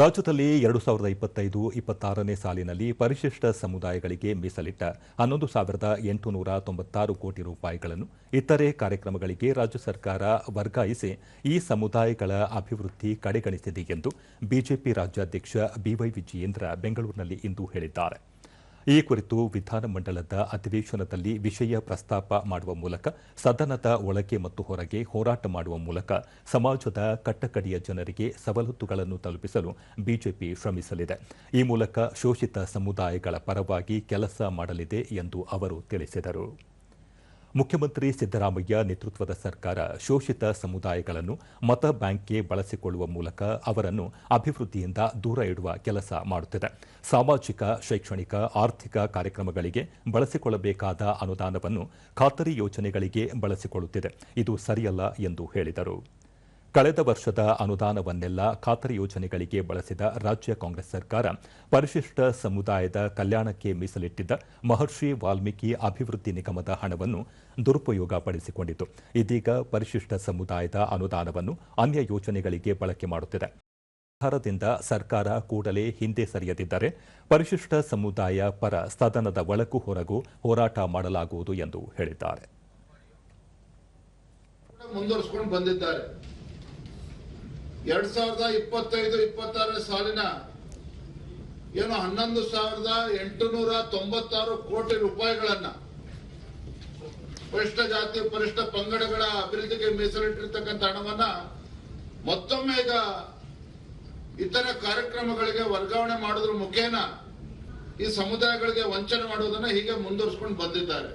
ರಾಜ್ಯದಲ್ಲಿ ಎರಡು ಸಾವಿರದ ಇಪ್ಪತ್ತೈದು, ಇಪ್ಪತ್ತಾರನೇ ಸಾಲಿನಲ್ಲಿ ಪರಿಶಿಷ್ಟ ಸಮುದಾಯಗಳಿಗೆ ಮೀಸಲಿಟ್ಟ ಹನ್ನೊಂದು ಸಾವಿರದ ಎಂಟುನೂರ ತೊಂಬತ್ತಾರು ಕೋಟಿ ರೂಪಾಯಿಗಳನ್ನು ಇತರೆ ಕಾರ್ಯಕ್ರಮಗಳಿಗೆ ರಾಜ್ಯ ಸರ್ಕಾರ ವರ್ಗಾಯಿಸಿ ಈ ಸಮುದಾಯಗಳ ಅಭಿವೃದ್ಧಿ ಕಡೆಗಣಿಸಿದೆ ಎಂದು ಬಿಜೆಪಿ ರಾಜ್ಯಾಧ್ಯಕ್ಷ ಬಿವೈ ವಿಜಯೇಂದ್ರ ಬೆಂಗಳೂರಿನಲ್ಲಿ ಇಂದು ಹೇಳಿದ್ದಾರೆ. ಈ ಕುರಿತು ವಿಧಾನಮಂಡಲದ ಅಧಿವೇಶನದಲ್ಲಿ ವಿಷಯ ಪ್ರಸ್ತಾಪ ಮಾಡುವ ಮೂಲಕ ಸದನದ ಒಳಗೆ ಮತ್ತು ಹೊರಗೆ ಹೋರಾಟ ಮಾಡುವ ಮೂಲಕ ಸಮಾಜದ ಕಟ್ಟಕಡೆಯ ಜನರಿಗೆ ಸವಲತ್ತುಗಳನ್ನು ತಲುಪಿಸಲು ಬಿಜೆಪಿ ಶ್ರಮಿಸಲಿದೆ. ಈ ಮೂಲಕ ಶೋಷಿತ ಸಮುದಾಯಗಳ ಪರವಾಗಿ ಕೆಲಸ ಮಾಡಲಿದೆ ಎಂದು ಅವರು ತಿಳಿಸಿದರು. ಮುಖ್ಯಮಂತ್ರಿ ಸಿದ್ದರಾಮಯ್ಯ ನೇತೃತ್ವದ ಸರ್ಕಾರ ಶೋಷಿತ ಸಮುದಾಯಗಳನ್ನು ಮತ ಬ್ಯಾಂಕ್ಗೆ ಬಳಸಿಕೊಳ್ಳುವ ಮೂಲಕ ಅವರನ್ನು ಅಭಿವೃದ್ಧಿಯಿಂದ ದೂರ ಇಡುವ ಕೆಲಸ ಮಾಡುತ್ತಿದೆ. ಸಾಮಾಜಿಕ, ಶೈಕ್ಷಣಿಕ, ಆರ್ಥಿಕ ಕಾರ್ಯಕ್ರಮಗಳಿಗೆ ಬಳಸಿಕೊಳ್ಳಬೇಕಾದ ಅನುದಾನವನ್ನು ಖಾತರಿ ಯೋಜನೆಗಳಿಗೆ ಬಳಸಿಕೊಳ್ಳುತ್ತಿದೆ. ಇದು ಸರಿಯಲ್ಲ ಎಂದು ಹೇಳಿದರು. ಕಳೆದ ವರ್ಷದ ಅನುದಾನವನ್ನೆಲ್ಲ ಖಾತರಿ ಯೋಜನೆಗಳಿಗೆ ಬಳಸಿದ ರಾಜ್ಯ ಕಾಂಗ್ರೆಸ್ ಸರ್ಕಾರ ಪರಿಶಿಷ್ಟ ಸಮುದಾಯದ ಕಲ್ಯಾಣಕ್ಕೆ ಮೀಸಲಿಟ್ಟಿದ್ದ ಮಹರ್ಷಿ ವಾಲ್ಮೀಕಿ ಅಭಿವೃದ್ಧಿ ನಿಗಮದ ಹಣವನ್ನು ದುರುಪಯೋಗ ಪಡಿಸಿಕೊಂಡಿತು ಇದೀಗ ಪರಿಶಿಷ್ಟ ಸಮುದಾಯದ ಅನುದಾನವನ್ನು ಅನ್ಯ ಯೋಜನೆಗಳಿಗೆ ಬಳಕೆ ಮಾಡುತ್ತಿದೆ. ಸರ್ಕಾರದಿಂದ ಸರ್ಕಾರ ಕೂಡಲೇ ಹಿಂದೆ ಸರಿಯದಿದ್ದರೆ ಪರಿಶಿಷ್ಟ ಸಮುದಾಯ ಪರ ಸದನದ ಒಳಗೂ ಹೊರಗೂ ಹೋರಾಟ ಮಾಡಲಾಗುವುದು ಎಂದು ಹೇಳಿದ್ದಾರೆ. ಎರಡ್ ಸಾವಿರದ ಇಪ್ಪತ್ತೈದು, ಇಪ್ಪತ್ತಾರನೇ ಸಾಲಿನ ಏನು ಹನ್ನೊಂದು ಸಾವಿರದ ಎಂಟುನೂರ ತೊಂಬತ್ತಾರು ಕೋಟಿ ರೂಪಾಯಿಗಳನ್ನ ಪರಿಷ್ಠ ಜಾತಿ, ಪರಿಷ್ಠ ಪಂಗಡಗಳ ಅಭಿವೃದ್ಧಿಗೆ ಮೀಸಲಿಟ್ಟಿರ್ತಕ್ಕಂಥ ಹಣವನ್ನ ಮತ್ತೊಮ್ಮೆ ಈಗ ಇತರ ಕಾರ್ಯಕ್ರಮಗಳಿಗೆ ವರ್ಗಾವಣೆ ಮಾಡೋದ್ರ ಮುಖೇನ ಈ ಸಮುದಾಯಗಳಿಗೆ ವಂಚನೆ ಮಾಡುವುದನ್ನ ಹೀಗೆ ಮುಂದುವರಿಸಿಕೊಂಡು ಬಂದಿದ್ದಾರೆ.